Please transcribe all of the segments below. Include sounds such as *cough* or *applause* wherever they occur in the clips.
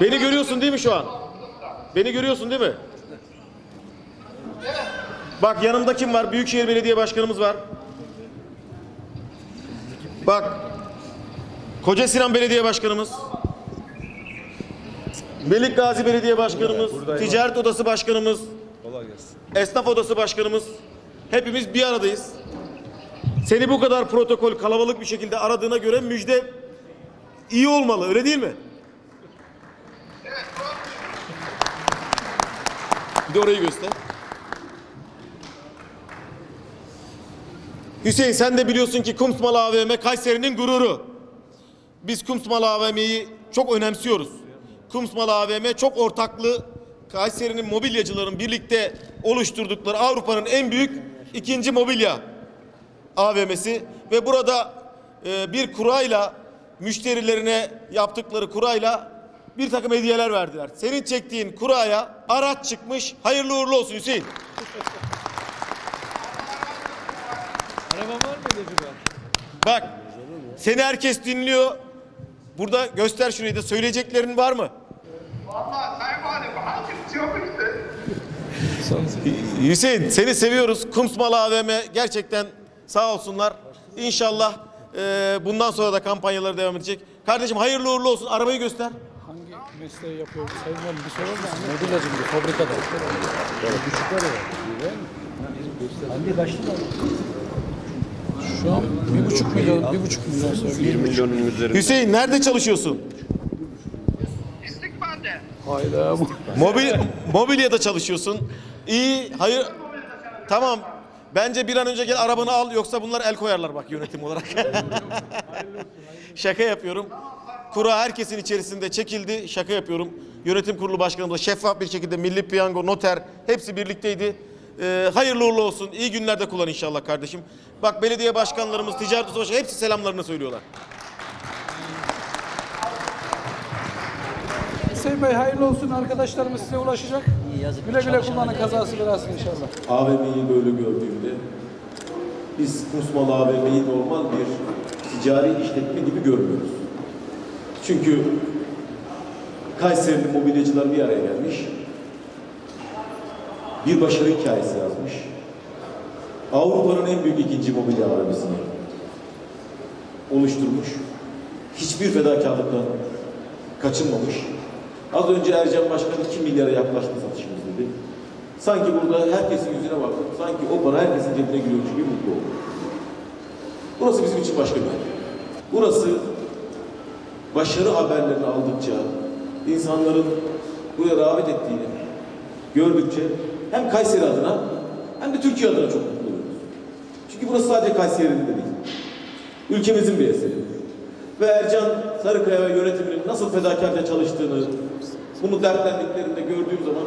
Beni görüyorsun değil mi şu an? Beni görüyorsun değil mi? Bak yanımda kim var? Büyükşehir Belediye Başkanımız var. Bak. Koca Sinan Belediye Başkanımız. Melik Gazi Belediye Başkanımız. Ticaret Odası Başkanımız. Esnaf Odası Başkanımız. Hepimiz bir aradayız. Seni bu kadar protokol kalabalık bir şekilde aradığına göre müjde iyi olmalı öyle değil mi? Bir de orayı göster. Hüseyin sen de biliyorsun ki Kumsmal AVM Kayseri'nin gururu. Biz Kumsmal AVM'yi çok önemsiyoruz. Kumsmal AVM çok ortaklı Kayseri'nin mobilyacıların birlikte oluşturdukları Avrupa'nın en büyük ikinci mobilya AVM'si ve burada e, bir kurayla müşterilerine yaptıkları kurayla bir takım hediyeler verdiler. Senin çektiğin kuraya araç çıkmış. Hayırlı uğurlu olsun Hüseyin. Araba var mıydı acaba? Bak seni herkes dinliyor. Burada göster şurayı da söyleyeceklerin var mı? Vallahi Sayın Valim hakim yok işte. Hü- Hüseyin seni seviyoruz. Kumsmal AVM gerçekten sağ olsunlar. İnşallah e, bundan sonra da kampanyaları devam edecek. Kardeşim hayırlı uğurlu olsun. Arabayı göster. Mesleği yapıyor bu sayın valim? Bir sorar mısın? Mobilyacı mı? Fabrikada. Küçükler var. Hangi kaçtı da? Şu an bir buçuk milyon, bir buçuk milyon söylüyor. Hüseyin nerede çalışıyorsun? İstikbalde. Hayda bu. Mobil mobilyada çalışıyorsun. İyi, hayır. Tamam. Bence bir an önce gel arabanı al yoksa bunlar el koyarlar bak yönetim olarak. *laughs* Şaka yapıyorum. Kura herkesin içerisinde çekildi. Şaka yapıyorum. Yönetim kurulu başkanımız da şeffaf bir şekilde Milli Piyango, Noter hepsi birlikteydi. Ee, hayırlı uğurlu olsun. İyi günlerde kullan inşallah kardeşim. Bak belediye başkanlarımız, ticaret odası başkanı hepsi selamlarını söylüyorlar. Hüseyin Bey hayırlı olsun. Arkadaşlarımız size ulaşacak. Güle güle kullanın kazası belasın inşallah. AVM'yi böyle gördüğümde biz Kusmalı AVM'yi normal bir ticari işletme gibi görmüyoruz. Çünkü Kayseri'li mobilyacılar bir araya gelmiş. Bir başarı hikayesi yazmış. Avrupa'nın en büyük ikinci mobilya AVM'sini oluşturmuş. Hiçbir fedakarlıktan kaçınmamış. Az önce Ercan Başkan 2 milyara yaklaştı satışımız dedi. Sanki burada herkesin yüzüne baktık. Sanki o para herkesin cebine giriyormuş gibi mutlu olduk. Burası bizim için başka bir yer. Burası başarı haberlerini aldıkça, insanların buraya rağbet ettiğini gördükçe hem Kayseri adına hem de Türkiye adına çok mutlu oluyoruz. Çünkü burası sadece Kayseri'nin de değil. Ülkemizin bir eseri. Ve Ercan Sarıkaya ve yönetiminin nasıl fedakarca çalıştığını, bunu dertlendiklerinde gördüğüm zaman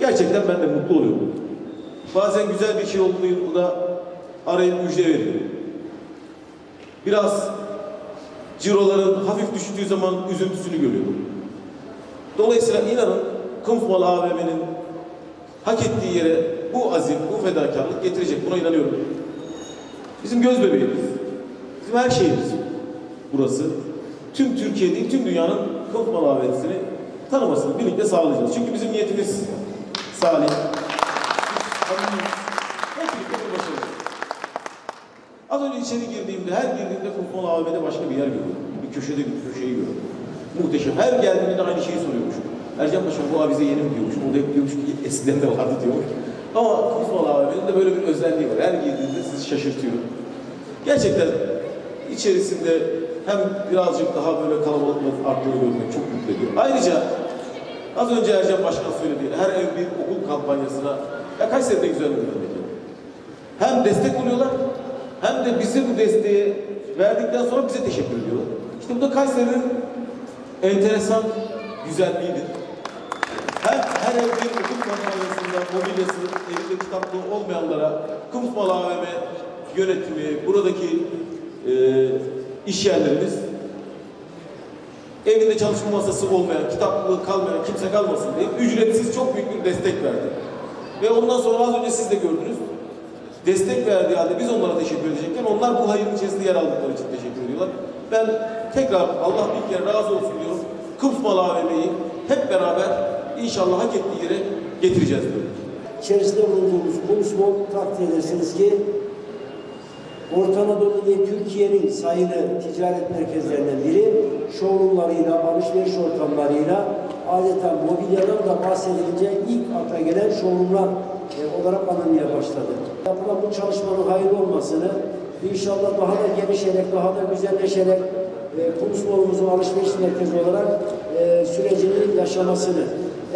gerçekten ben de mutlu oluyorum. Bazen güzel bir şey olduğunda arayıp müjde veriyorum. Biraz ciroların hafif düştüğü zaman üzüntüsünü görüyorum. Dolayısıyla inanın Kumsmal AVM'nin hak ettiği yere bu azim, bu fedakarlık getirecek. Buna inanıyorum. Bizim göz bebeğimiz. Bizim her şeyimiz burası. Tüm Türkiye tüm dünyanın Kumsmal AVM'sini tanımasını birlikte sağlayacağız. Çünkü bizim niyetimiz salih. Samimiyiz. Hep birlikte bunu başaracağız. Az önce içeri girdiğimde, her girdiğimde Kumsmal AVM'de başka bir yer görüyorum. Bir köşede bir köşeyi görüyorum. Muhteşem. Her geldiğimde aynı şeyi soruyormuş. Ercan Paşa bu avize yeni mi diyormuş. O da hep diyormuş ki eskiden de vardı diyormuş. Ama Kumsmal AVM'nin de böyle bir özelliği var. Her girdiğinde sizi şaşırtıyor. Gerçekten içerisinde hem birazcık daha böyle kalabalıklık arttığını görmek çok mutlu ediyor. Ayrıca az önce Ercan Başkan söyledi. Her ev bir okul kampanyasına ya Kayseri'de güzel bir. Hem destek oluyorlar hem de bize bu desteği verdikten sonra bize teşekkür ediyorlar. İşte bu da Kayseri'nin enteresan güzelliğidir. Hem her ev bir okul kampanyasında mobilyası, elinde kitaplığı olmayanlara Kumsmal AVM yönetimi, buradaki e, iş yerlerimiz evinde çalışma masası olmayan, kitaplığı kalmayan kimse kalmasın diye ücretsiz çok büyük bir destek verdi. Ve ondan sonra az önce siz de gördünüz. Destek verdiği halde biz onlara teşekkür edecekken onlar bu hayırın içerisinde yer aldıkları için teşekkür ediyorlar. Ben tekrar Allah bir kere razı olsun diyorum. Kıbrıs AVM'yi hep beraber inşallah hak ettiği yere getireceğiz diyorum. içerisinde bulunduğumuz konuşma takdir edersiniz ki Orta Anadolu ve Türkiye'nin sayılı ticaret merkezlerinden biri showroomlarıyla, alışveriş ortamlarıyla adeta mobilyadan da bahsedilince ilk akla gelen showroomlar olarak anılmaya başladı. Yapılan bu çalışmanın hayırlı olmasını inşallah daha da gelişerek, daha da güzelleşerek e, konuşmamızın alışveriş merkezi olarak e, sürecini yaşamasını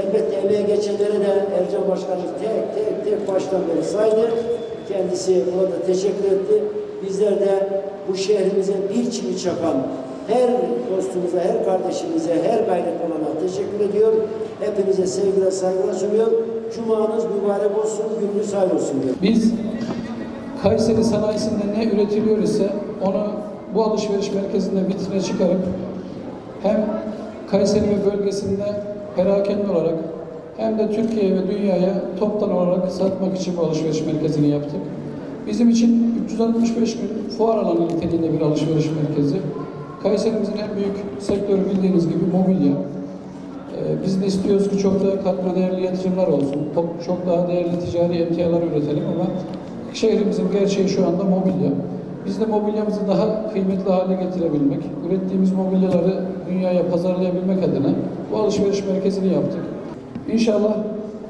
elbette emeğe geçenlere de Ercan Başkanımız tek tek tek baştan beri saydı. Kendisi ona da teşekkür etti. Bizler de bu şehrimize bir çivi çakan her dostumuza, her kardeşimize, her gayret olana teşekkür ediyor. Hepinize sevgiler, saygılar sunuyor. Cumanız mübarek olsun, gününüz hayır olsun diyor. Biz Kayseri sanayisinde ne üretiliyor ise onu bu alışveriş merkezinde vitrine çıkarıp hem Kayseri ve bölgesinde perakende olarak hem de Türkiye ve dünyaya toptan olarak satmak için bu alışveriş merkezini yaptık. Bizim için 365 gün fuar alanı niteliğinde bir alışveriş merkezi. Kayserimizin en büyük sektörü bildiğiniz gibi mobilya. Ee, Biz de istiyoruz ki çok daha katma değerli yatırımlar olsun. Çok, daha değerli ticari emtialar üretelim ama şehrimizin gerçeği şu anda mobilya. Biz de mobilyamızı daha kıymetli hale getirebilmek, ürettiğimiz mobilyaları dünyaya pazarlayabilmek adına bu alışveriş merkezini yaptık. İnşallah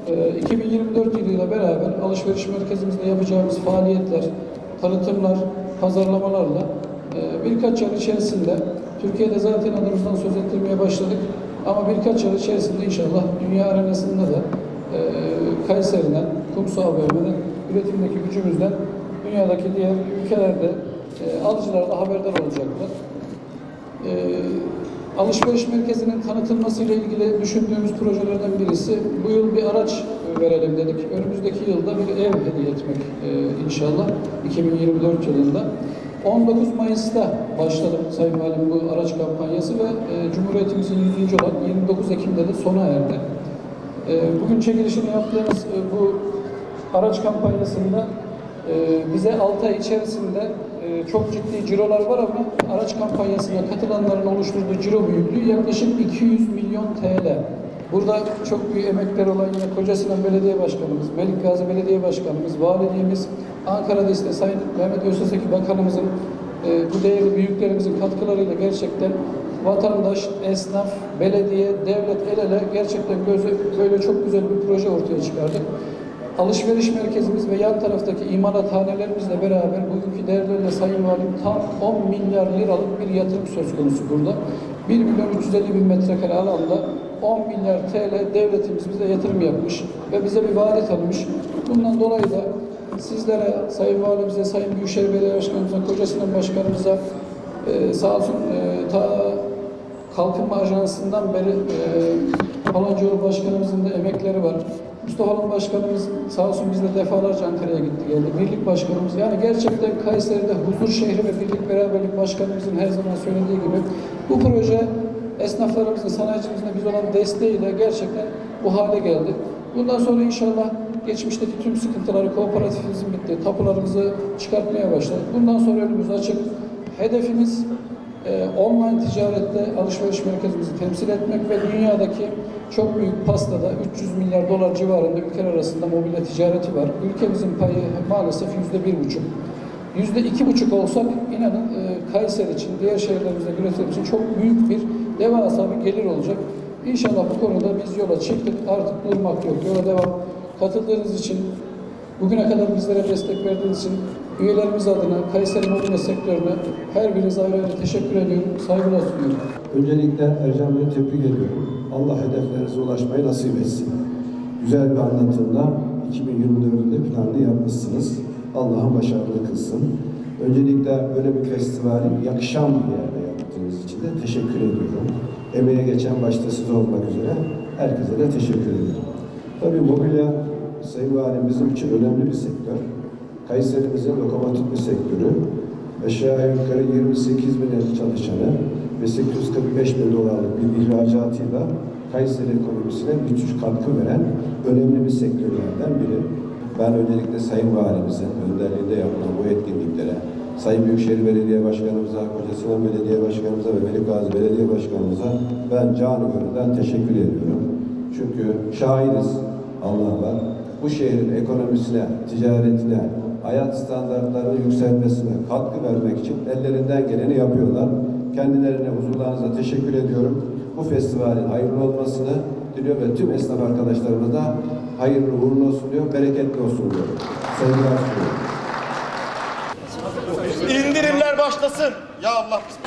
e, 2024 yılıyla beraber alışveriş merkezimizde yapacağımız faaliyetler, tanıtımlar, pazarlamalarla e, birkaç yıl içerisinde Türkiye'de zaten adımızdan söz ettirmeye başladık. Ama birkaç yıl içerisinde inşallah dünya arenasında da e, Kayseri'den, Kumsu AVM'den, üretimdeki gücümüzden dünyadaki diğer ülkelerde e, alıcılar da haberdar olacaklar. E, alışveriş merkezinin tanıtılmasıyla ilgili düşündüğümüz projelerden birisi bu yıl bir araç verelim dedik. Önümüzdeki yılda bir ev hediye etmek e, inşallah 2024 yılında. 19 Mayıs'ta başladı Sayın Valim bu araç kampanyası ve e, Cumhuriyetimizin 100. olan 29 Ekim'de de sona erdi. E, bugün çekilişini yaptığımız e, bu araç kampanyasında e, bize 6 ay içerisinde e, çok ciddi cirolar var ama araç kampanyasına katılanların oluşturduğu ciro büyüklüğü yaklaşık 200 milyon TL. Burada çok büyük emekler olan yine Kocasinan Belediye Başkanımız, Melikgazi Belediye Başkanımız, Valiliğimiz, Ankara'da işte Sayın Mehmet Özteseki Bakanımızın e, bu değerli büyüklerimizin katkılarıyla gerçekten vatandaş, esnaf, belediye, devlet el ele gerçekten gözü, böyle çok güzel bir proje ortaya çıkardık. Alışveriş merkezimiz ve yan taraftaki imalathanelerimizle beraber bugünkü değerlerle Sayın Valim tam 10 milyar liralık bir yatırım söz konusu burada. 1 milyon 350 bin metrekare alanda 10 milyar TL devletimiz bize yatırım yapmış ve bize bir vaat almış. Bundan dolayı da sizlere, Sayın Valimize, Sayın Büyükşehir Belediye Başkanımıza, Kocasinan Başkanımıza e, sağ olsun e, ta Kalkınma Ajansı'ndan beri e, Palancıoğlu Başkanımızın da emekleri var. Mustafa Alın Başkanımız sağ olsun bizle defalarca Ankara'ya gitti geldi. Birlik Başkanımız yani gerçekten Kayseri'de huzur şehri ve birlik beraberlik başkanımızın her zaman söylediği gibi bu proje esnaflarımızın, sanayicimizin biz olan desteğiyle gerçekten bu hale geldi. Bundan sonra inşallah geçmişteki tüm sıkıntıları, kooperatifimizin bitti, tapularımızı çıkartmaya başladık. Bundan sonra önümüz açık. Hedefimiz e, online ticarette alışveriş merkezimizi temsil etmek ve dünyadaki çok büyük pastada 300 milyar dolar civarında ülkeler arasında mobilya ticareti var. Ülkemizin payı maalesef yüzde bir buçuk. Yüzde iki buçuk olsak inanın e, Kayseri için, diğer şehirlerimizde üretim için çok büyük bir devasa bir gelir olacak. İnşallah bu konuda biz yola çıktık. Artık durmak yok. Yola devam. Katıldığınız için, bugüne kadar bizlere destek verdiğiniz için üyelerimiz adına Kayseri mobilya sektörüne her birinize ayrı ayrı teşekkür ediyorum. Saygılar sunuyorum. Öncelikle Ercan Bey'i tebrik ediyorum. Allah hedeflerinize ulaşmayı nasip etsin. Güzel bir anlatımla 2024'ünde planını yapmışsınız. Allah'ın başarılı kılsın. Öncelikle böyle bir festivali yakışan bir yerde yaptığınız için de teşekkür ediyorum. Emeğe geçen başta siz olmak üzere herkese de teşekkür ederim. Tabii mobilya Sayın Valim bizim için önemli bir sektör. Kayserimizin lokomotif bir sektörü. Aşağı yukarı 28 bin çalışanı ve 845 bin dolarlık bir ihracatıyla Kayseri ekonomisine müthiş katkı veren önemli bir sektörlerden biri. Ben öncelikle Sayın Valimizin önderliğinde yapılan bu etkinliklere Sayın Büyükşehir Belediye Başkanımıza, Kocasinan Belediye Başkanımıza ve Melikgazi Belediye Başkanımıza ben canı gönülden teşekkür ediyorum. Çünkü şahidiz Allah var. Bu şehrin ekonomisine, ticaretine, hayat standartlarının yükselmesine katkı vermek için ellerinden geleni yapıyorlar. Kendilerine huzurlarınıza teşekkür ediyorum. Bu festivalin hayırlı olmasını diliyor ve tüm esnaf arkadaşlarımıza hayırlı uğurlu olsun diyor, bereketli olsun diyor. Sevgiler sunuyorum. Başlasın. Ya Allah bismillah.